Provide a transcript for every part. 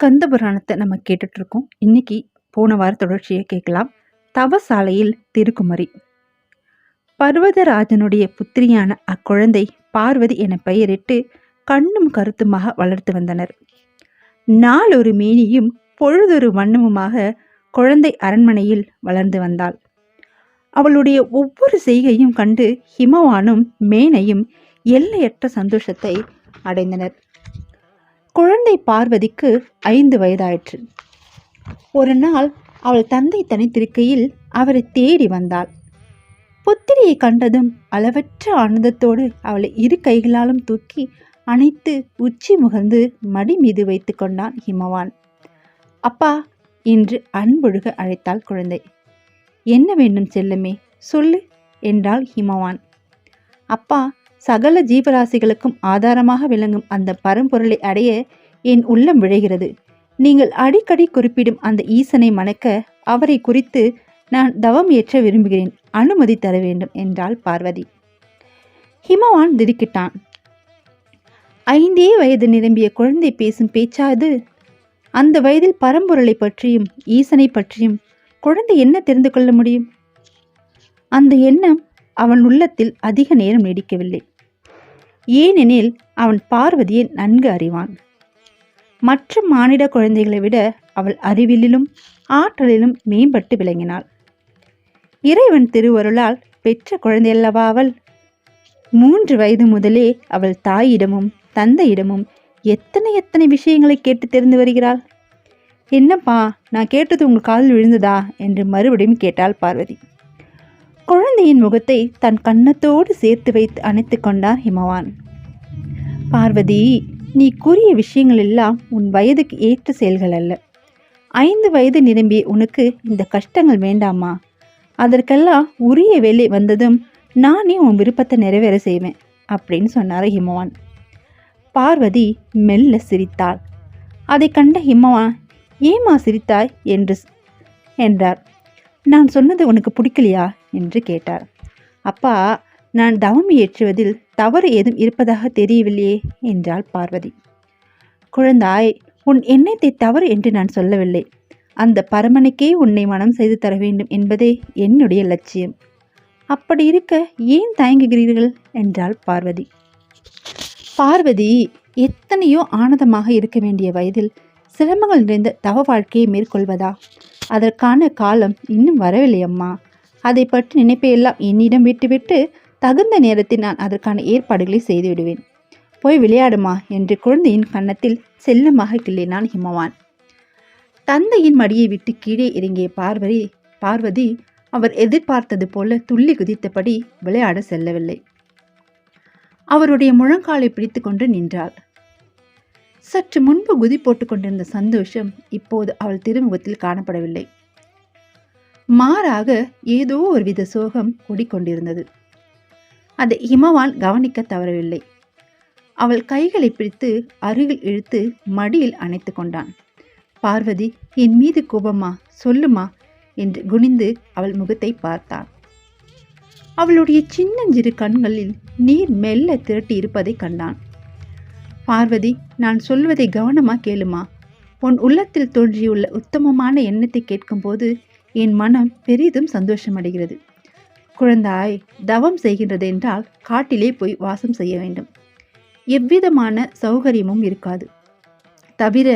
கந்த புராணத்தை நம்ம கேட்டுட்டு இருக்கோம் இன்னைக்கு போன வார தொடர்ச்சியை கேட்கலாம். தவசாலையில் திருக்குமரி. பர்வதராஜனுடைய புத்திரியான அக்குழந்தை பார்வதி என பெயரிட்டு கண்ணும் கருத்துமாக வளர்த்து வந்தனர். நாளொரு மேனியும் பொழுதொரு வண்ணமுமாக குழந்தை அரண்மனையில் வளர்ந்து வந்தாள். அவளுடைய ஒவ்வொரு செய்கையும் கண்டு ஹிமவானும் மேனையும் எல்லையற்ற சந்தோஷத்தை அடைந்தனர். குழந்தை பார்வதிக்கு ஐந்து வயதாயிற்று. ஒரு நாள் அவள் தந்தை தனித்திருக்கையில் அவரை தேடி வந்தாள். புத்திரியை கண்டதும் அளவற்ற ஆனந்தத்தோடு அவளை இரு கைகளாலும் தூக்கி அணைத்து உச்சி முகர்ந்து மடி மீது வைத்து கொண்டான் ஹிமவான். அப்பா என்று அன்பொழுக அழைத்தாள் குழந்தை. என்ன வேண்டும் செல்லமே சொல்லு என்றாள் ஹிமவான். அப்பா சகல ஜீவராசிகளுக்கும் ஆதாரமாக விளங்கும் அந்த பரம்பொருளை அடைய என் உள்ளம் விழைகிறது. நீங்கள் அடிக்கடி குறிப்பிடும் அந்த ஈசனை மணக்க அவரை குறித்து நான் தவம் ஏற்ற விரும்புகிறேன். அனுமதி தர வேண்டும் என்றாள் பார்வதி. ஹிமவான் திடுக்கிட்டான். ஐந்தே வயது நிரம்பிய குழந்தை பேசும் பேச்சாது அந்த வயதில் பரம்பொருளை பற்றியும் ஈசனை பற்றியும் குழந்தை என்ன தெரிந்து கொள்ள முடியும்? அந்த எண்ணம் அவன் உள்ளத்தில் அதிக நேரம் நீடிக்கவில்லை. ஏனெனில் அவன் பார்வதியை நன்கு அறிவான். மற்ற மானிட குழந்தைகளை விட அவள் அறிவிலும் ஆற்றலிலும் மேம்பட்டு விளங்கினாள். இறைவன் திருவருளால் பெற்ற குழந்தையல்லவா அவள்? மூன்று வயது முதலே அவள் தாயிடமும் தந்தையிடமும் எத்தனை எத்தனை விஷயங்களை கேட்டு தெரிந்து வருகிறாள்? என்னப்பா நான் கேட்டது உங்கள் காதில் விழுந்ததா? என்று மறுபடியும் கேட்டாள் பார்வதி. குழந்தையின் முகத்தை தன் கன்னத்தோடு சேர்த்து வைத்து அணைத்து கொண்டார் ஹிமவான். பார்வதி நீ கூறிய விஷயங்கள் எல்லாம் உன் வயதுக்கு ஏற்ற செயல்கள் அல்ல. ஐந்து வயது நிரம்பிய உனக்கு இந்த கஷ்டங்கள் வேண்டாமா? அதற்கெல்லாம் உரிய வேலை வந்ததும் நானே உன் விருப்பத்தை நிறைவேற செய்வேன் அப்படின்னு சொன்னார் ஹிமவான். பார்வதி மெல்ல சிரித்தாள். அதை கண்ட ஹிமவான் ஏமா சிரித்தாய்? என்று என்றார். நான் சொன்னது உனக்கு பிடிக்கலையா? என்று கேட்டார். அப்பா நான் தவம் ஏற்றுவதில் தவறு ஏதும் இருப்பதாக தெரியவில்லையே என்றாள் பார்வதி. குழந்தாய் உன் எண்ணத்தை தவறு என்று நான் சொல்லவில்லை. அந்த பரமனுக்கே உன்னை மனம் செய்து தர வேண்டும் என்பதே என்னுடைய லட்சியம். அப்படி இருக்க ஏன் தயங்குகிறீர்கள்? என்றாள் பார்வதி. பார்வதி எத்தனையோ ஆனந்தமாக இருக்க வேண்டிய வயதில் சிரமங்கள் நிறைந்த தவ வாழ்க்கையை மேற்கொள்வதா? அதற்கான காலம் இன்னும் வரவில்லை அம்மா அதை பற்றி நினைப்பையெல்லாம் என்னிடம் விட்டுவிட்டு தகுந்த நேரத்தில் நான் அதற்கான ஏற்பாடுகளை செய்து விடுவேன் போய் விளையாடுமா என்று குழந்தையின் கன்னத்தில் செல்லமாக கிள்ளினான் ஹிமவான். தந்தையின் மடியை விட்டு கீழே இறங்கிய பார்வதி பார்வதி அவர் எதிர்பார்த்தது போல துள்ளி குதித்தபடி விளையாட செல்லவில்லை. அவருடைய முழங்காலை பிடித்து கொண்டு நின்றாள். சற்று முன்பு குதி போட்டுக் கொண்டிருந்த சந்தோஷம் இப்போது அவள் திருமுகத்தில் காணப்படவில்லை. மாறாக ஏதோ ஒருவித சோகம் ஓடிக்கொண்டிருந்தது. அதை ஹிமவால் கவனிக்க தவறவில்லை. அவள் கைகளை பிடித்து அருகில் இழுத்து மடியில் அணைத்து கொண்டான். பார்வதி என் மீது கோபமா? சொல்லுமா? என்று குனிந்து அவள் முகத்தை பார்த்தான் அவளுடைய சின்னஞ்சிறு கண்களில் நீர் மெல்ல திரட்டி இருப்பதை கண்டான். பார்வதி நான் சொல்வதை கவனமா கேளுமா? உன் உள்ளத்தில் தோன்றியுள்ள உத்தமமான எண்ணத்தை கேட்கும்போது என் மனம் பெரிதும் சந்தோஷமடைகிறது. குழந்தாய் தவம் செய்கின்றது என்றால் காட்டிலே போய் வாசம் செய்ய வேண்டும். எவ்விதமான சௌகரியமும் இருக்காது. தவிர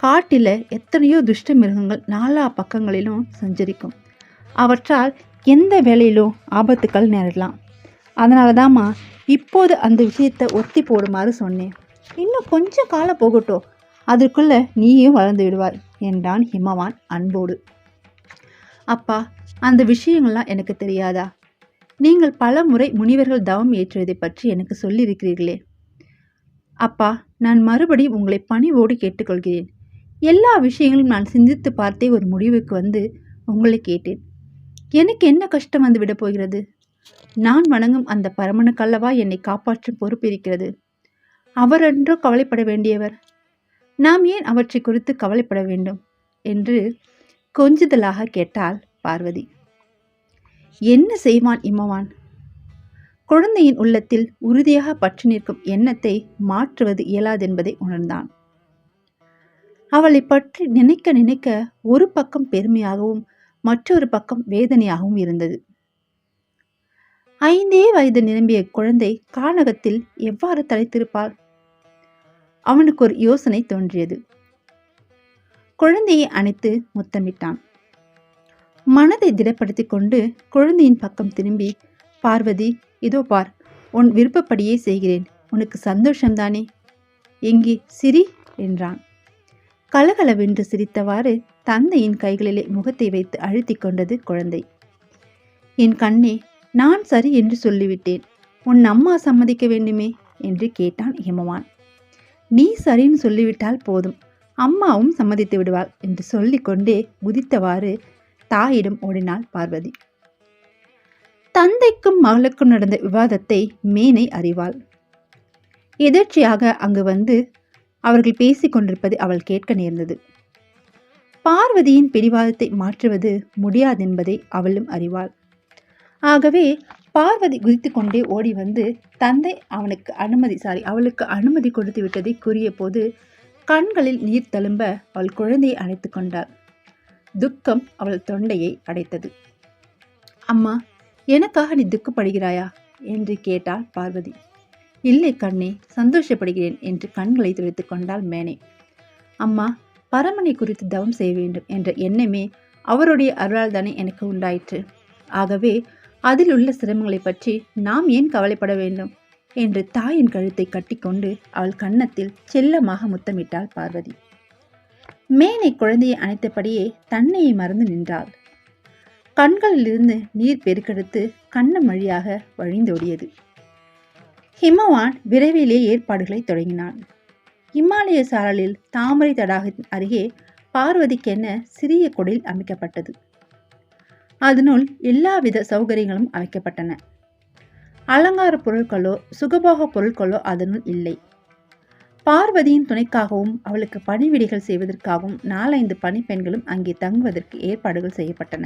காட்டில் எத்தனையோ துஷ்ட மிருகங்கள் நாலா பக்கங்களிலும் சஞ்சரிக்கும். அவற்றால் எந்த வேலையிலும் ஆபத்துக்கள் நேரலாம். அதனால தாம்மா இப்போது அந்த விஷயத்தை ஒத்தி போடுமாறு சொன்னேன். இன்னும் கொஞ்சம் காலம் போகட்டும். அதற்குள்ளே நீயும் வளர்ந்து விடுவாய் என்றான் ஹிமவான் அன்போடு. அப்பா அந்த விஷயங்கள்லாம் எனக்கு தெரியாதா? நீங்கள் பல முறை முனிவர்கள் தவம் ஏற்றுவதை பற்றி எனக்கு சொல்லியிருக்கிறீர்களே. அப்பா நான் மறுபடியும் உங்களை பணிவோடு கேட்டுக்கொள்கிறேன். எல்லா விஷயங்களும் நான் சிந்தித்து பார்த்தே ஒரு முடிவுக்கு வந்து உங்களை கேட்டேன். எனக்கு என்ன கஷ்டம் வந்து விட போகிறது? நான் வணங்கும் அந்த பரமனுக்கல்லவா என்னை காப்பாற்றும் பொறுப்பு இருக்கிறது? அவரென்றோ கவலைப்பட வேண்டியவர்? நாம் ஏன் அவற்றை குறித்து கவலைப்பட வேண்டும்? என்று கொஞ்சுதலாக கேட்டாள் பார்வதி. என்ன செய்வான் இம்மவான்? குழந்தையின் உள்ளத்தில் உறுதியாக பற்றி நிற்கும் எண்ணத்தை மாற்றுவது இயலாதென்பதை உணர்ந்தான். அவளை பற்றி நினைக்க நினைக்க ஒரு பக்கம் பெருமையாகவும் மற்றொரு பக்கம் வேதனையாகவும் இருந்தது. ஐந்தே வயது நிரம்பிய குழந்தை கானகத்தில் எவ்வாறு தலைத்திருப்பாள் அவனுக்கு ஒரு யோசனை தோன்றியது. குழந்தையை அணைத்து முத்தமிட்டான். மனதை திடப்படுத்திக் கொண்டு குழந்தையின் பக்கம் திரும்பி பார்வதி இதோ பார் உன் விருப்பப்படியே செய்கிறேன். உனக்கு சந்தோஷம்தானே? எங்கே சிரி? என்றான். கலகலவென்று சிரித்தவாறு தந்தையின் கைகளிலே முகத்தை வைத்து அழுத்தி கொண்டது குழந்தை. என் கண்ணே நான் சரி என்று சொல்லிவிட்டேன். உன் அம்மா சம்மதிக்க வேண்டுமே? என்று கேட்டான் ஹிமவான் நீ சரின்னு சொல்லிவிட்டால் போதும். அம்மாவும் சம்மதித்து விடுவாள் என்று சொல்லிக்கொண்டே குதித்தவாறு தாயிடம் ஓடினாள் பார்வதி. தந்தைக்கும் மகளுக்கும் நடந்த விவாதத்தை மேனை அறிவாள். எதிர்ச்சியாக அங்கு வந்து அவர்கள் பேசிக் கொண்டிருப்பது அவள் கேட்க நேர்ந்தது. பார்வதியின் பிடிவாதத்தை மாற்றுவது முடியாதென்பதை அவளும் அறிவாள். ஆகவே பார்வதி குதித்து கொண்டே ஓடி வந்து தந்தை அவனுக்கு அனுமதி சாரி அவளுக்கு அனுமதி கொடுத்து விட்டதை கூறிய போது கண்களில் நீர் தழும்ப அவள் குழந்தையை அணைத்து கொண்டாள். துக்கம் அவள் தொண்டையை அடைத்தது. அம்மா எனக்காக நீ துக்கப்படுகிறாயா? என்று கேட்டாள் பார்வதி. இல்லை கண்ணே சந்தோஷப்படுகிறேன் என்று கண்களை துடைத்து கொண்டாள் மேனே. அம்மா பரமனை குறித்து தவம் செய்ய வேண்டும் என்ற எண்ணமே அவருடைய அருளால் தானே எனக்கு உண்டாயிற்று. ஆகவே அதில் உள்ள சிரமங்களை பற்றி நாம் ஏன் கவலைப்பட வேண்டும்? என்று தாயின் கழுத்தை கட்டிக்கொண்டு அவள் கன்னத்தில் செல்லமாக முத்தமிட்டாள் பார்வதி. மேனை குழந்தையை அணைத்தபடியே தன்னையை மறந்து நின்றாள். கண்களிலிருந்து நீர் பெருக்கெடுத்து கண்ணம் வழியாக வழிந்தோடியது. ஹிமவான் விரைவிலே ஏற்பாடுகளை தொடங்கினான். இமாலய சாரலில் தாமரை தடாகத்தின் அருகே பார்வதிக்கென சிறிய குடில் அமைக்கப்பட்டது. அதனுள் எல்லாவித சௌகரியங்களும் அமைக்கப்பட்டன. அலங்கார பொருட்களோ சுகபோக பொருட்களோ அதனுள் இல்லை. பார்வதியின் துணைக்காகவும் அவளுக்கு பணிவிடைகள் செய்வதற்காகவும் நாலைந்து பணிப்பெண்களும் அங்கே தங்குவதற்கு ஏற்பாடுகள் செய்யப்பட்டன.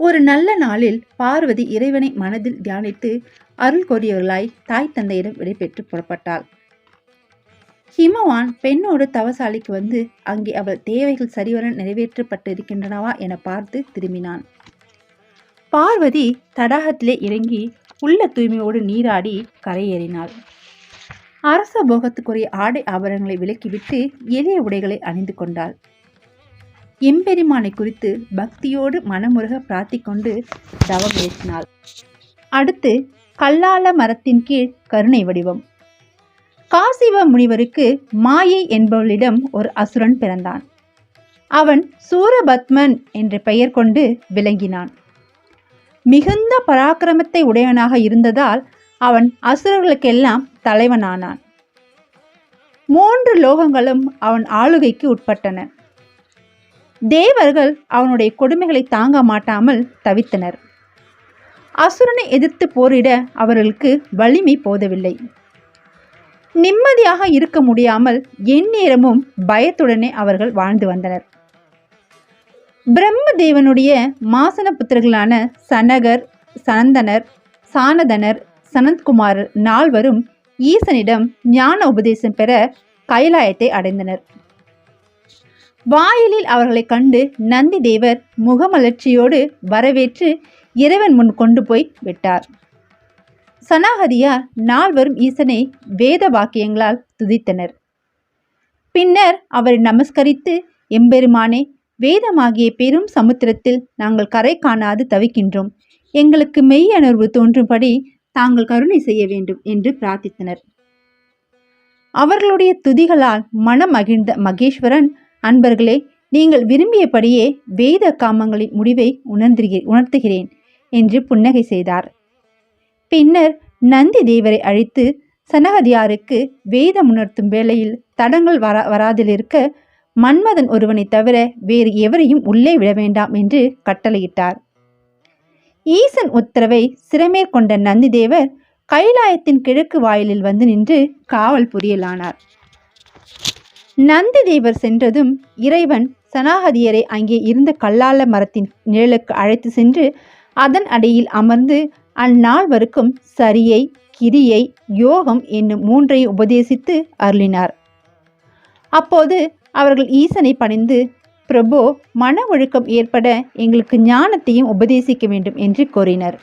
ஒரு நல்ல நாளில் பார்வதி இறைவனை மனதில் தியானித்து அருள் கோரியவர்களாய் தாய் தந்தையிடம் விடைபெற்று புறப்பட்டாள். ஹிமவான் பெண்ணோடு தவசாலிக்கு வந்து அங்கே அவள் தேவைகள் சரிவர நிறைவேற்றப்பட்டு இருக்கின்றனவா என பார்த்து திரும்பினான். பார்வதி தடாகத்திலே இறங்கி உள்ள தூய்மையோடு நீராடி கரையேறினாள். அரச போகத்துக்குரிய ஆடை ஆபரணங்களை விலக்கிவிட்டு எளிய உடைகளை அணிந்து கொண்டாள். எம்பெருமானை குறித்து பக்தியோடு மனமுருக பிரார்த்திக்கொண்டு தவம் ஏற்றினாள். அடுத்து கல்லால மரத்தின் கீழ் கருணை வடிவம். காசிவ முனிவருக்கு மாயை என்பவளிடம் ஒரு அசுரன் பிறந்தான். அவன் சூரபத்மன் என்ற பெயர் கொண்டு விளங்கினான். மிகுந்த பராக்கிரமத்தை உடையவனாக இருந்ததால் அவன் அசுரர்களுக்கெல்லாம் தலைவனானான். மூன்று லோகங்களும் அவன் ஆளுகைக்கு உட்பட்டன. தேவர்கள் அவனுடைய கொடுமைகளை தாங்க மாட்டாமல் தவித்தனர். அசுரனை எதிர்த்து போரிட அவர்களுக்கு வலிமை போதவில்லை. நிம்மதியாக இருக்க முடியாமல் எந்நேரமும் பயத்துடனே அவர்கள் வாழ்ந்து வந்தனர். பிரம்மதேவனுடைய மாசன புத்திரர்களான சனகர் சனந்தனர் சானதனர் சனந்த்குமார் நால்வரும் ஈசனிடம் ஞான உபதேசம் பெற கைலாயத்தை அடைந்தனர். வாயிலில் அவர்களை கண்டு நந்தி தேவர் முகமலர்ச்சியோடு வரவேற்று இறைவன் முன் கொண்டு போய் விட்டார். சனாகதியார் நால்வரும் ஈசனை வேத வாக்கியங்களால் துதித்தனர். பின்னர் அவரை நமஸ்கரித்து எம்பெருமானே வேதமாகிய பெரும் சமுத்திரத்தில் நாங்கள் கரை காணாது தவிக்கின்றோம். எங்களுக்கு மெய்யணர்வு தோன்றும்படி தாங்கள் கருணை செய்ய வேண்டும் என்று பிரார்த்தித்தனர். அவர்களுடைய துதிகளால் மனம் மகிழ்ந்த மகேஸ்வரன் அன்பர்களே நீங்கள் விரும்பியபடியே வேத காமங்களின் முடிவை உணர்ந்துகிறே உணர்த்துகிறேன் என்று புன்னகை செய்தார். பின்னர் நந்தி தேவரை அழைத்து சனகதியாருக்கு வேதம் உணர்த்தும் வேளையில் தடங்கள் வரா வராதிலிருக்க மன்மதன் ஒருவனை தவிர வேறு எவரையும் உள்ளே விட வேண்டாம் என்று கட்டளையிட்டார். ஈசன் உத்தரவை சிறமேற்கொண்ட நந்திதேவர் கைலாயத்தின் கிழக்கு வாயிலில் வந்து நின்று காவல் புரியலானார். நந்திதேவர் சென்றதும் இறைவன் சனாகதியரை அங்கே இருந்த கல்லால மரத்தின் நிழலுக்கு அழைத்து சென்று அதன் அடியில் அமர்ந்து அந்நால்வருக்கும் சரியை கிரியை யோகம் என்னும் மூன்றை உபதேசித்து அருளினார். அப்போது அவர்கள் ஈசனை பணிந்து பிரபு மன ஒழுக்கம் ஏற்பட எங்களுக்கு ஞானத்தையும் உபதேசிக்க வேண்டும் என்று கோரினர்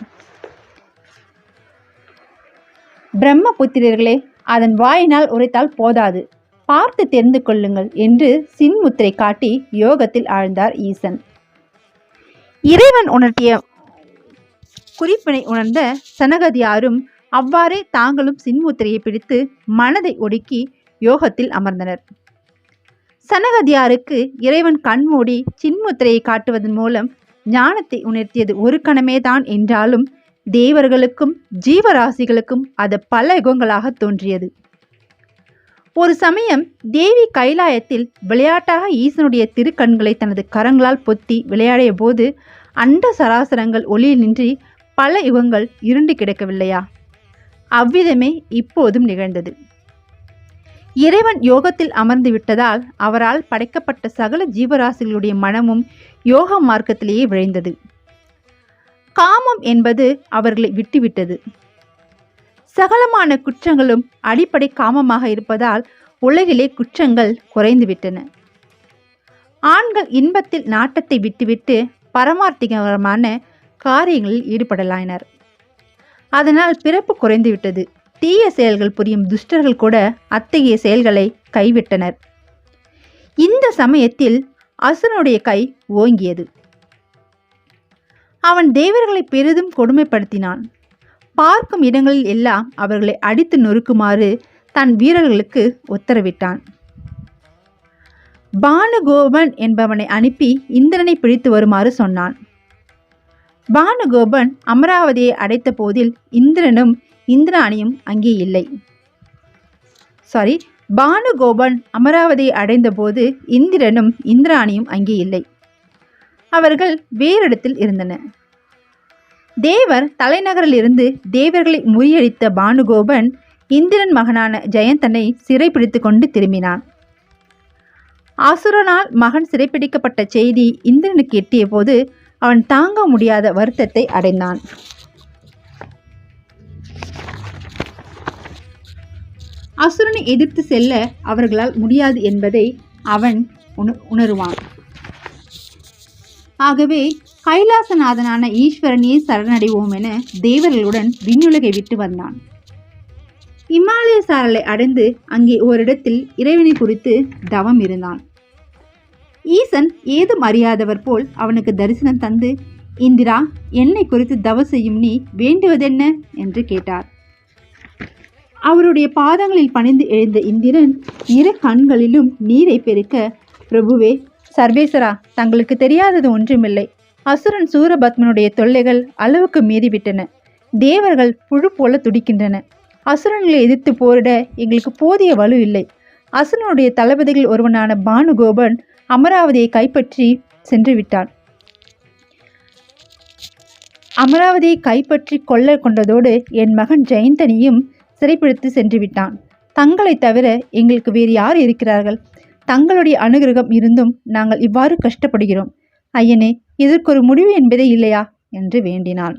பிரம்மபுத்திரர்களே அதன் வாயினால் உரைத்தால் போதாது. பார்த்து தெரிந்து கொள்ளுங்கள் என்று சின்முத்திரை காட்டி யோகத்தில் ஆழ்ந்தார் ஈசன். இறைவன் உணர்த்திய குறிப்பினை உணர்ந்த சனகதியாரும் அவ்வாறே தாங்களும் சின்முத்திரையை பிடித்து மனதை ஒடுக்கி யோகத்தில் அமர்ந்தனர். சனகதியாருக்கு இறைவன் கண்மூடி சின்முத்திரையை காட்டுவதன் மூலம் ஞானத்தை உணர்த்தியது ஒரு கணமேதான் என்றாலும் தேவர்களுக்கும் ஜீவராசிகளுக்கும் அது பல யுகங்களாக தோன்றியது. ஒரு சமயம் தேவி கைலாயத்தில் விளையாட்டாக ஈசனுடைய திருக்கண்களை தனது கரங்களால் பொத்தி விளையாடிய போது அண்ட சராசரங்கள் ஒளியில் நின்றி பல யுகங்கள் இருண்டு கிடக்கவில்லையா? அவ்விதமே இப்போதும் நிகழ்ந்தது. இறைவன் யோகத்தில் அமர்ந்து விட்டதால் அவரால் படைக்கப்பட்ட சகல ஜீவராசிகளுடைய மனமும் யோக மார்க்கத்திலேயே விழைந்தது. காமம் என்பது அவர்களை விட்டுவிட்டது. சகலமான குற்றங்களும் அடிப்படை காமமாக இருப்பதால் உலகிலே குற்றங்கள் குறைந்துவிட்டன. ஆண்கள் இன்பத்தில் நாட்டத்தை விட்டுவிட்டு பரமார்த்திகரமான காரியங்களில் ஈடுபடலாயினர். அதனால் பிறப்பு குறைந்துவிட்டது. தீய செயல்கள் புரியும் துஷ்டர்கள் கூட அத்தகைய செயல்களை கைவிட்டனர். இந்த சமயத்தில் அசுரனுடைய கை ஓங்கியது. அவன் தேவர்களை பெரிதும் கொடுமைப்படுத்தினான். பார்க்கும் இடங்களில் எல்லாம் அவர்களை அடித்து நொறுக்குமாறு தன் வீரர்களுக்கு உத்தரவிட்டான். பானுகோபன் என்பவனை அனுப்பி இந்திரனை பிடித்து வருமாறு சொன்னான். பானுகோபன் அமராவதியை அடைத்த போதில் இந்திரனும் இந்திராணியும் அங்கே இல்லை. சாரி பானுகோபன் அமராவதியை அடைந்தபோது இந்திரனும் இந்திராணியும் அங்கே இல்லை. அவர்கள் வேறிடத்தில் இருந்தனர் தேவர் தலைநகரிலிருந்து தேவர்களை முறியடித்த பானுகோபன் இந்திரன் மகனான ஜெயந்தனை சிறைப்பிடித்து கொண்டு திரும்பினான். அசுரனால் மகன் சிறைப்பிடிக்கப்பட்ட செய்தி இந்திரனுக்கு எட்டிய போது அவன் தாங்க முடியாத வருத்தத்தை அடைந்தான். அசுரனை எதிர்த்து செல்ல அவர்களால் முடியாது என்பதை அவன் உண உணருவான். ஆகவே கைலாசநாதனான ஈஸ்வரனையே சரணடைவோம் என தேவர்களுடன் விண்ணுலகை விட்டு வந்தான். இமாலய சாரலை அடைந்து அங்கே ஓரிடத்தில் இறைவனை குறித்து தவம் இருந்தான். ஈசன் ஏதும் அறியாதவர் போல் அவனுக்கு தரிசனம் தந்து இந்திரா என்னை குறித்து தவ செய்யும் நீ வேண்டுவதென்ன? என்று கேட்டார். அவருடைய பாதங்களில் பணிந்து எழுந்த இந்திரன் இரு கண்களிலும் நீரை பெருக்க பிரபுவே சர்வேசரா தங்களுக்கு தெரியாதது ஒன்றுமில்லை. அசுரன் சூரபத்மனுடைய தொல்லைகள் அளவுக்கு மீறிவிட்டன. தேவர்கள் புழு போல துடிக்கின்றன. அசுரன்களை எதிர்த்து போரிட எங்களுக்கு போதிய வலு இல்லை. அசுரனுடைய தளபதிகள் ஒருவனான பானுகோபன் அமராவதியை கைப்பற்றி சென்று விட்டான். அமராவதியை கைப்பற்றி கொள்ள கொண்டதோடு என் மகன் ஜெயந்தனியும் சிறைப்பிடித்து சென்று விட்டான் தங்களை தவிர எங்களுக்கு வேறு யார் இருக்கிறார்கள்? தங்களுடைய அனுகிரகம் இருந்தும் நாங்கள் இவ்வாறு கஷ்டப்படுகிறோம். ஐயனே இதற்கொரு முடிவு என்பதே இல்லையா? என்று வேண்டினான்.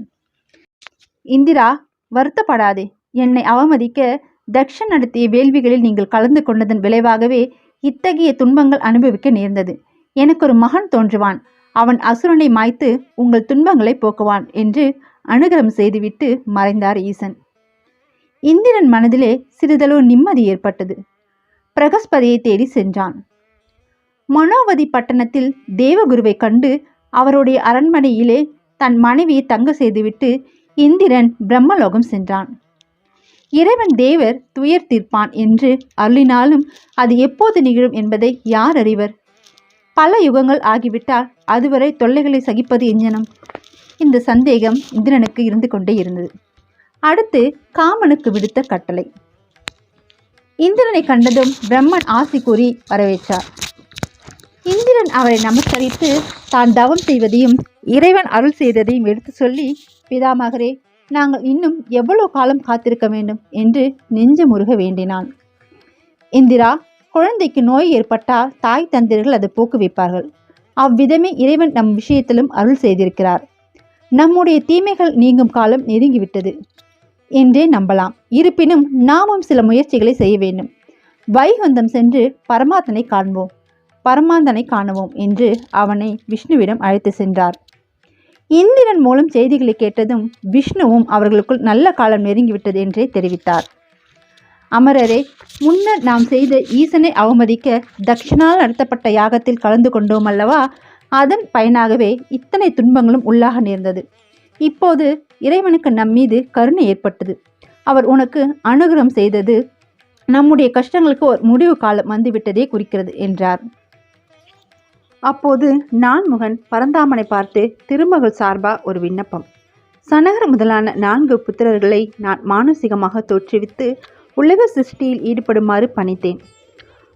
இந்திரா வருத்தப்படாதே. என்னை அவமதிக்க தக்ஷன் நடத்திய வேள்விகளில் நீங்கள் கலந்து கொண்டதன் விளைவாகவே இத்தகைய துன்பங்கள் அனுபவிக்க நேர்ந்தது. எனக்கு ஒரு மகன் தோன்றுவான். அவன் அசுரனை மாய்த்து உங்கள் துன்பங்களை போக்குவான் என்று அனுகிரம் செய்துவிட்டு மறைந்தார் ஈசன். இந்திரன் மனதிலே சிறிதளவு நிம்மதி ஏற்பட்டது. பிரகஸ்பதியை தேடி சென்றான். மனோவதி பட்டணத்தில் தேவகுருவை கண்டு அவருடைய அரண்மனையிலே தன் மனைவியை தங்க செய்துவிட்டு இந்திரன் பிரம்மலோகம் சென்றான். இறைவன் தேவர் துயர் தீர்ப்பான் என்று அருளினாலும் அது எப்போது நிகழும் என்பதை யார் அறிவர்? பல யுகங்கள் ஆகிவிட்டால் அதுவரை தொல்லைகளை சகிப்பது எஞ்சனம். இந்த சந்தேகம் இந்திரனுக்கு இருந்து கொண்டே இருந்தது. அடுத்து காமனுக்கு விடுத்த கட்டளை. இந்திரனை கண்டதும் பிரம்மன் ஆசி கூறி வரவேற்றார். இந்திரன் அவரை நமஸ்கரித்து தான் தவம் செய்வதையும் இறைவன் அருள் செய்ததையும் எடுத்து சொல்லி பிதாமகரே நாங்கள் இன்னும் எவ்வளவு காலம் காத்திருக்க வேண்டும்? என்று நெஞ்சமுருக வேண்டினான். இந்திரா குழந்தைக்கு நோய் ஏற்பட்டால் தாய் தந்திரர்கள் அதை போக்குவிப்பார்கள். அவ்விதமே இறைவன் நம் விஷயத்திலும் அருள் செய்திருக்கிறார். நம்முடைய தீமைகள் நீங்கும் காலம் நெருங்கிவிட்டது. என்றே நம்பலாம். இருப்பினும் நாமும் சில முயற்சிகளை செய்ய வேண்டும். வைகுந்தம் சென்று பரமாத்தனை காண்போம். பரமாந்தனை காணுவோம் என்று அவனை விஷ்ணுவிடம் அழைத்து சென்றார். இந்திரன் மூலம் செய்திகளை கேட்டதும் விஷ்ணுவும் அவர்களுக்குள் நல்ல காலம் நெருங்கிவிட்டது என்றே தெரிவித்தார். அமரரே முன்னர் நாம் செய்த ஈசனை அவமதிக்க தக்ஷனால் நடத்தப்பட்ட யாகத்தில் கலந்து கொண்டோம் அல்லவா அதன் பயனாகவே இத்தனை துன்பங்களும் உள்ளாக நேர்ந்தது. இப்போது இறைவனுக்கு நம் மீது கருணை ஏற்பட்டது. அவர் உனக்கு அனுகிரகம் செய்தது நம்முடைய கஷ்டங்களுக்கு ஒரு முடிவு காலம் வந்துவிட்டதே குறிக்கிறது என்றார். அப்போது நான்முகன் பரந்தாமனை பார்த்து திருமகள் சார்பா ஒரு விண்ணப்பம். சனகர் முதலான நான்கு புத்திரர்களை நான் மானசீகமாக தோற்றுவித்து உலக சிருஷ்டியில் ஈடுபடுமாறு பணித்தேன்.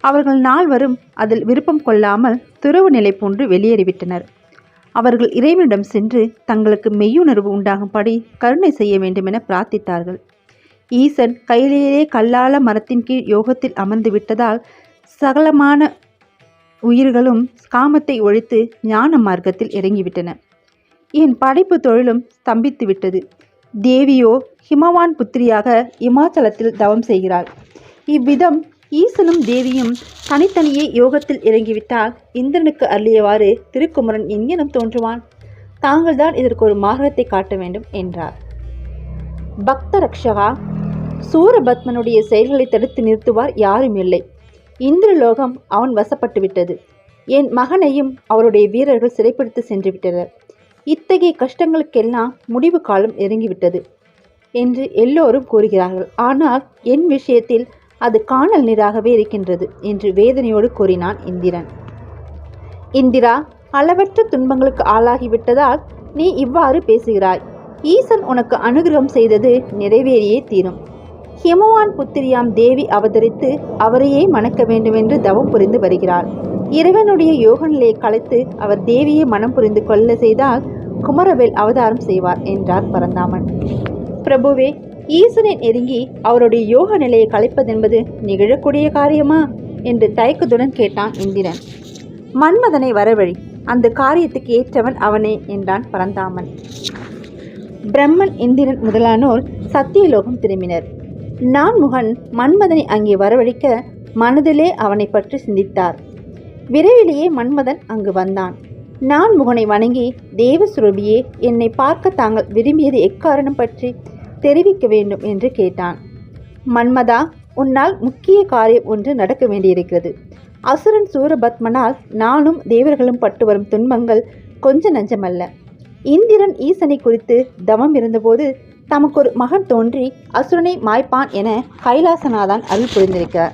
அவர்கள் நால்வரும் அதில் விருப்பம் கொள்ளாமல் துறவு நிலை போன்று வெளியேறிவிட்டனர். அவர்கள் இறைவனிடம் சென்று தங்களுக்கு மெய்யுணர்வு உண்டாகும்படி கருணை செய்ய வேண்டுமென பிரார்த்தித்தார்கள். ஈசன் கையிலேயே கல்லால மரத்தின் கீழ் யோகத்தில் அமர்ந்து விட்டதால் சகலமான உயிர்களும் காமத்தை ஒழித்து ஞான மார்க்கத்தில் இறங்கிவிட்டன. என் படைப்பு தொழிலும் ஸ்தம்பித்து விட்டது. தேவியோ ஹிமவான் புத்திரியாக இமாச்சலத்தில் தவம் செய்கிறாள். இவ்விதம் ஈசனும் தேவியும் தனித்தனியே யோகத்தில் இறங்கிவிட்டால் இந்திரனுக்கு அருளியவாறு திருக்குமரன் எங்கேனும் தோன்றுவான்? தாங்கள்தான் இதற்கு ஒரு மார்க்கத்தை காட்ட வேண்டும் என்றார். பக்த ரக்ஷகா சூரபத்மனுடைய செயல்களை தடுத்து நிறுத்துவார் யாரும் இல்லை. இந்திரலோகம் அவன் வசப்பட்டு விட்டது. என் மகனையும் அவருடைய வீரர்கள் சிறைப்படுத்தி சென்று விட்டனர். இத்தகைய கஷ்டங்களுக்கெல்லாம் முடிவு காலம் இறங்கிவிட்டது என்று எல்லோரும் கூறுகிறார்கள். ஆனால் என் விஷயத்தில் அது காணல் நீராகவே இருக்கின்றது என்று வேதனையோடு கூறினான் இந்திரன். இந்திரா அளவற்ற துன்பங்களுக்கு ஆளாகிவிட்டதால் நீ இவ்வாறு பேசுகிறாய். ஈசன் உனக்கு அனுகிரகம் செய்தது நிறைவேறியே தீரும். ஹிமவான் புத்திரியாம் தேவி அவதரித்து அவரையே மணக்க வேண்டுமென்று தவம் புரிந்து வருகிறாள். இறைவனுடைய யோக நிலையை கலைத்து அவர் தேவியை மனம் புரிந்து கொள்ள செய்தால் குமரவேல் அவதாரம் செய்வார் என்றார் பரந்தாமன். பிரபுவே ஈசனை நெருங்கி அவருடைய யோக நிலையை கலைப்பதென்பது நிகழக்கூடிய காரியமா? என்று தயக்கத்துடன் கேட்டான் இந்திரன். மன்மதனை வரவழி அந்த காரியத்துக்கு ஏற்றவன் அவனே என்றான் பரந்தாமன். பிரம்மன் இந்திரன் முதலானோர் சத்தியலோகம் திரும்பினர். நான்முகன் மன்மதனை அங்கே வரவழைக்க மனதிலே அவனை பற்றி சிந்தித்தார். விரைவிலேயே மன்மதன் அங்கு வந்தான். நான்முகனை வணங்கி தேவசுரபியே என்னை பார்க்க தாங்கள் விரும்பியது எக்காரணம் பற்றி? தெரிவிக்க வேண்டும் என்று கேட்டான். மன்மதா உன்னால் முக்கிய காரியம் ஒன்று நடக்க வேண்டியிருக்கிறது. அசுரன் சூரபத்மனால் நானும் தேவர்களும் பட்டு வரும் துன்பங்கள் கொஞ்ச நஞ்சமல்ல. இந்திரன் ஈசனை குறித்து தவம் இருந்தபோது தமக்கு ஒரு மகன் தோன்றி அசுரனை மாய்ப்பான் என கைலாசநாதான் அருள் புரிந்திருக்கிறார்.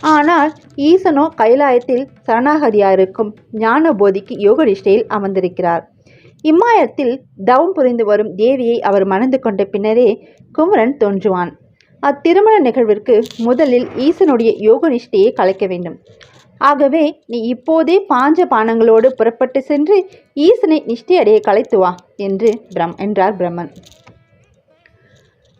ஆனால் ஈசனோ கைலாயத்தில் சரணாகதியாயிருக்கும் ஞான போதிக்கு யோக நிஷ்டையில் அமர்ந்திருக்கிறார். இம்மாயத்தில் தவம் புரிந்து வரும் தேவியை அவர் மணந்து கொண்ட பின்னரே குமரன் தோன்றுவான். அத்திருமண நிகழ்விற்கு முதலில் ஈசனுடைய யோக நிஷ்டையை கலைக்க வேண்டும். ஆகவே நீ இப்போதே பாஞ்ச பானங்களோடு புறப்பட்டு சென்று ஈசனை நிஷ்டையடைய கலைத்து வா என்று பிரம் என்றார் பிரம்மன்.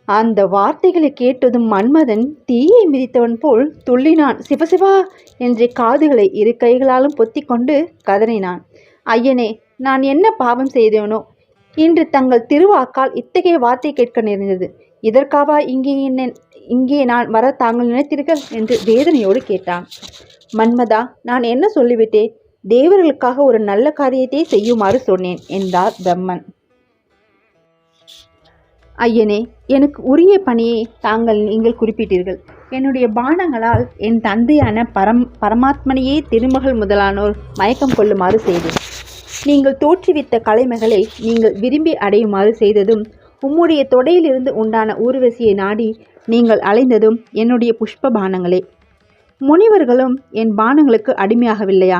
அந்த வார்த்தைகளை கேட்டதும் மன்மதன் தீயை மிதித்தவன் போல் துள்ளினான். சிவசிவா என்று காதுகளை இரு கைகளாலும் பொத்திக்கொண்டு கதறினான். ஐயனே நான் என்ன பாவம் செய்தேனோ? இன்று தங்கள் திருவாக்கால் இத்தகைய வார்த்தை கேட்க நேர்ந்தது. இதற்காவா இங்கே என்ன இங்கே நான் வர தாங்கள் நினைத்தீர்கள்? என்று வேதனையோடு கேட்டான். மன்மதா நான் என்ன சொல்லிவிட்டேன்? தேவர்களுக்காக ஒரு நல்ல காரியத்தை செய்யுமாறு சொன்னேன் என்றார் பிரம்மன். ஐயனே எனக்கு உரிய பணியை தாங்கள் நீங்கள் குறிப்பிட்டீர்கள். என்னுடைய பானங்களால் என் தந்தையான பரம் பரமாத்மனையே திருமகள் முதலானோர் மயக்கம் கொள்ளுமாறு செய்தேன். நீங்கள் தோற்றுவித்த கலைமகளை நீங்கள் விரும்பி அடையுமாறு செய்ததும் உம்முடைய தொடையிலிருந்து உண்டான ஊர்வசியை நாடி நீங்கள் அலைந்ததும் என்னுடைய புஷ்ப பானங்களே முனிவர்களும் என் பானங்களுக்கு அடிமையாகவில்லையா?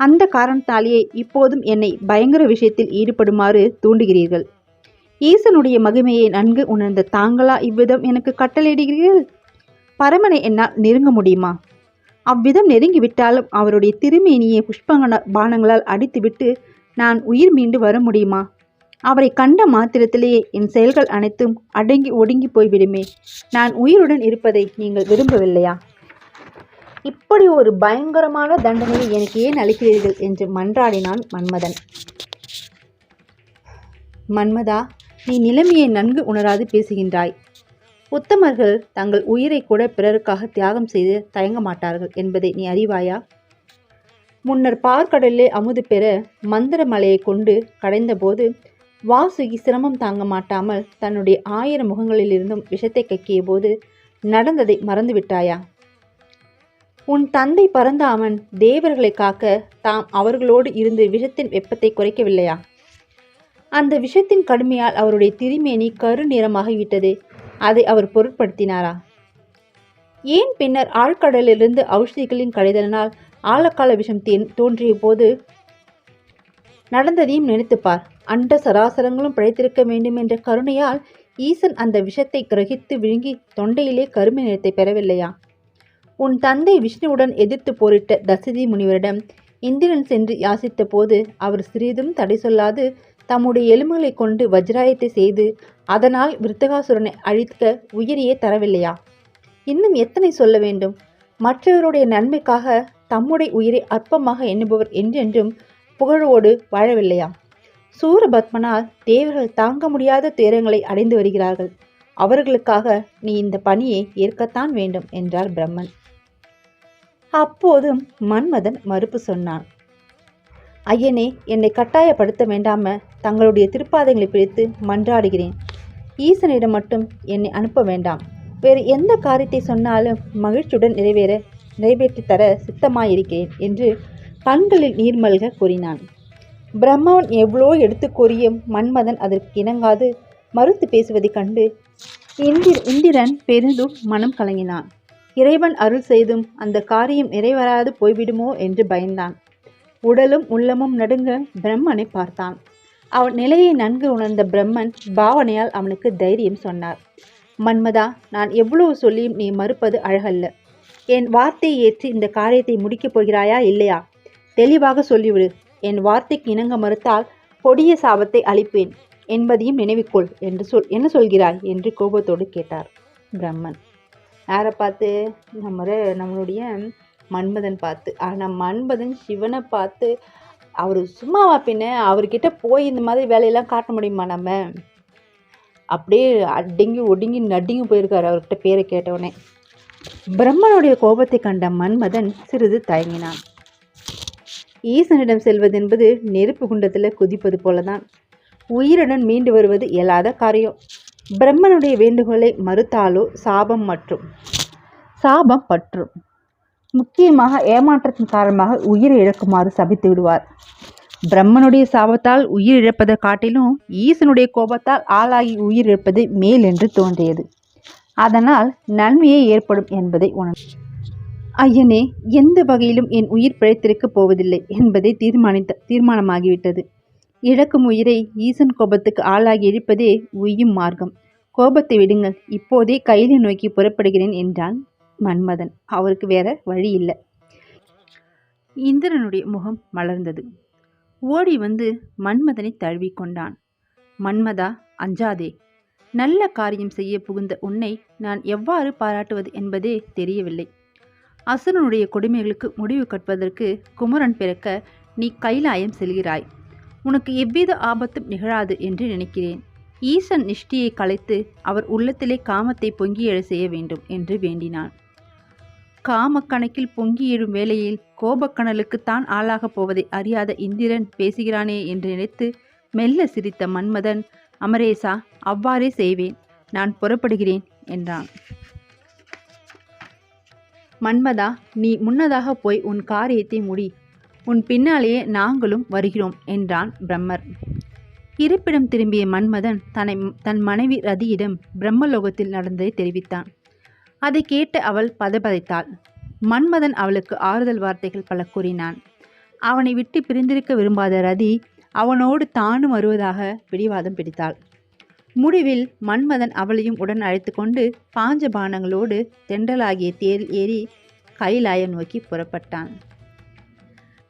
அந்த காரணத்தாலேயே இப்போதும் என்னை பயங்கர விஷயத்தில் ஈடுபடுமாறு தூண்டுகிறீர்கள். ஈசனுடைய மகிமையை நன்கு உணர்ந்த தாங்களா இவ்விதம் எனக்கு கட்டளையிடுகிறீர்கள்? பரமனை என்னால் நெருங்க முடியுமா? அவ்விதம் நெருங்கிவிட்டாலும் அவருடைய திருமேனியை புஷ்பங்கன பானங்களால் அடித்துவிட்டு நான் உயிர் மீண்டு வர முடியுமா? அவரை கண்ட மாத்திரத்திலேயே என் செயல்கள் அனைத்தும் அடங்கி ஒடுங்கி போய்விடுமே. நான் உயிருடன் இருப்பதை நீங்கள் விரும்பவில்லையா? இப்படி ஒரு பயங்கரமான தண்டனையை எனக்கு ஏன் அளிக்கிறீர்கள்? என்று மன்றாடினான் மன்மதன். மன்மதா நீ நிலைமையை நன்கு உணராது பேசுகின்றாய். உத்தமர்கள் தங்கள் உயிரை கூட பிறருக்காக தியாகம் செய்து தயங்க மாட்டார்கள் என்பதை நீ அறிவாயா? முன்னர் பார்க்கடலிலே அமுது பெற மந்திர மலையை கொண்டு கடைந்தபோது வாசுகி சிரமம் தாங்க மாட்டாமல் தன்னுடைய ஆயிரம் முகங்களிலிருந்தும் விஷத்தை கக்கிய போது நடந்ததை மறந்துவிட்டாயா? உன் தந்தை பரந்தாமன் தேவர்களை காக்க தாம் அவர்களோடு இருந்து விஷத்தின் வெப்பத்தை குறைக்கவில்லையா? அந்த விஷத்தின் கடுமையால் அவருடைய திருமேனி கருநிறமாகிவிட்டது அதை அவர் பொருட்படுத்தினாரா? ஏன் பின்னர் ஆழ்கடலிலிருந்து ஔஷதிகளின் கடைதலினால் ஆழக்கால விஷம் தேன் தோன்றிய போது நடந்ததையும் நினைத்துப்பார் அண்ட சராசரங்களும் பிழைத்திருக்க வேண்டும் என்ற கருணையால் ஈசன் அந்த விஷத்தை கிரகித்து விழுங்கி தொண்டையிலே கருமை நிறத்தை பெறவில்லையா? உன் தந்தை விஷ்ணுவுடன் எதிர்த்து போரிட்ட தசதி முனிவரிடம் இந்திரன் சென்று யாசித்த போது அவர் சிறிதும் தடை சொல்லாது தம்முடைய எலும்புகளை கொண்டு வஜ்ராயத்தை செய்து அதனால் விருத்தகாசுரனை அழிக்க உயிரியே தரவில்லையா? இன்னும் எத்தனை சொல்ல வேண்டும்? மற்றவருடைய நன்மைக்காக தம்முடைய உயிரை அற்பமாக எண்ணுபவர் என்றென்றும் புகழோடு வாழவில்லையா? சூரபத்மனால் தேவர்கள் தாங்க முடியாத துயரங்களை அடைந்து வருகிறார்கள். அவர்களுக்காக நீ இந்த பணியை ஏற்கத்தான் வேண்டும் என்றார் பிரம்மன். அப்போதும் மன்மதன் மறுப்பு சொன்னான். ஐயனே என்னை கட்டாயப்படுத்த வேண்டாம தங்களுடைய திருப்பாதைகளை பிடித்து மன்றாடுகிறேன். ஈசனிடம் மட்டும் என்னை அனுப்ப வேண்டாம். வேறு எந்த காரியத்தை சொன்னாலும் மகிழ்ச்சியுடன் நிறைவேற நிறைவேற்றித் தர சித்தமாயிருக்கிறேன் என்று கண்களில் நீர்மல்க கூறினான். பிரம்மன் எவ்வளோ எடுத்து கூறியும் மன்மதன் அதற்கு இணங்காது. மறுத்து பேசுவதைக் கண்டு இந்திர இந்திரன் பெரிதும் மனம் கலங்கினான். இறைவன் அருள் செய்தும் அந்த காரியம் நிறைவராது போய்விடுமோ என்று பயந்தான். உடலும் உள்ளமும் நடுங்க பிரம்மனை பார்த்தான். அவன் நிலையை நன்கு உணர்ந்த பிரம்மன் பாவனையால் அவனுக்கு தைரியம் சொன்னார். மன்மதா நான் எவ்வளவு சொல்லியும் நீ மறுப்பது அழகல்ல. என் வார்த்தையை ஏற்று இந்த காரியத்தை முடிக்கப் போகிறாயா இல்லையா? தெளிவாக சொல்லிவிடு. என் வார்த்தைக்கு இணங்க மறுத்தால் கொடிய சாபத்தை அளிப்பேன் என்பதையும் நினைவுக்கொள் என்று சொல் என்ன சொல்கிறாய்? என்று கோபத்தோடு கேட்டார் பிரம்மன். யாரை பார்த்து? நம்ம நம்மளுடைய மன்மதன் பார்த்து. ஆனால் மன்மதன் சிவனை பார்த்து அவர் சும்மாவா பின்ன அவர்கிட்ட போய் இந்த மாதிரி வேலையெல்லாம் காட்ட முடியுமா நம்ம? அப்படியே அடிங்கி ஒடுங்கி நடுங்கி போயிருக்காரு அவர்கிட்ட பேரை கேட்டவுடனே. பிரம்மனுடைய கோபத்தை கண்ட மன்மதன் சிறிது தயங்கினான். ஈசனிடம் செல்வதென்பது நெருப்பு குண்டத்தில் குதிப்பது போலதான். உயிருடன் மீண்டு வருவது இயலாத காரியம். பிரம்மனுடைய வேண்டுகோளை மறுத்தாலோ சாபம் மற்றும் சாபம் பற்றும். முக்கியமாக ஏமாற்றத்தின் காரணமாக உயிரை இழக்குமாறு சபித்து விடுவார். பிரம்மனுடைய சாபத்தால் உயிர் இழப்பதை காட்டிலும் ஈசனுடைய கோபத்தால் ஆளாகி உயிர் இழப்பது மேல் என்று தோன்றியது. அதனால் நன்மையே ஏற்படும் என்பதை உணர் ஐயனே எந்த வகையிலும் என் உயிர் பிழைத்திருக்கப் போவதில்லை என்பதை தீர்மானித்த தீர்மானமாகிவிட்டது. இழக்கும் உயிரை ஈசன் கோபத்துக்கு ஆளாகி இழிப்பதே உய்யும் மார்க்கம். கோபத்தை விடுங்கள் இப்போதே கையிலை நோக்கி புறப்படுகிறேன் என்றான் மன்மதன். அவருக்கு வேற வழி இல்லை. இந்திரனுடைய முகம் மலர்ந்தது. ஓடி வந்து மன்மதனை தழுவிக்கொண்டான். மன்மதா அஞ்சாதே நல்ல காரியம் செய்ய புகுந்த உன்னை நான் எவ்வாறு பாராட்டுவது என்பதே தெரியவில்லை. அசுரனுடைய கொடுமைகளுக்கு முடிவு கட்டுவதற்கு குமரன் பிறக்க நீ கைலாயம் செல்கிறாய். உனக்கு எவ்வித ஆபத்தும் நிகழாது என்று நினைக்கிறேன். ஈசன் நிஷ்டியை கலைத்து அவர் உள்ளத்திலே காமத்தை பொங்கி எழ செய்ய வேண்டும் என்று வேண்டினான். காமக்கணக்கில் பொங்கி எழும் வேளையில் கோபக்கணலுக்குத்தான் ஆளாகப் போவதை அறியாத இந்திரன் பேசுகிறானே என்று நினைத்து மெல்ல சிரித்த மன்மதன் அமரேசா அவ்வாறே செய்வேன் நான் புறப்படுகிறேன் என்றான். மன்மதா நீ முன்னதாக போய் உன் காரியத்தை முடி. உன் பின்னாலேயே நாங்களும் வருகிறோம் என்றான் பிரம்மர். இருப்பிடம் திரும்பிய மன்மதன் தன்னை தன் மனைவி ரதியிடம் பிரம்மலோகத்தில் நடந்ததை தெரிவித்தான். அதை கேட்டு அவள் பதபதைத்தாள். மன்மதன் அவளுக்கு ஆறுதல் வார்த்தைகள் பல கூறினான். அவனை விட்டு பிரிந்திருக்க விரும்பாத ரதி அவனோடு தானும் வருவதாக பிடிவாதம் பிடித்தாள். முடிவில் மன்மதன் அவளையும் உடன் அழைத்து கொண்டு பாஞ்ச பானங்களோடு தெண்டலாகிய தேரில் ஏறி கைலாயம் நோக்கி புறப்பட்டான்.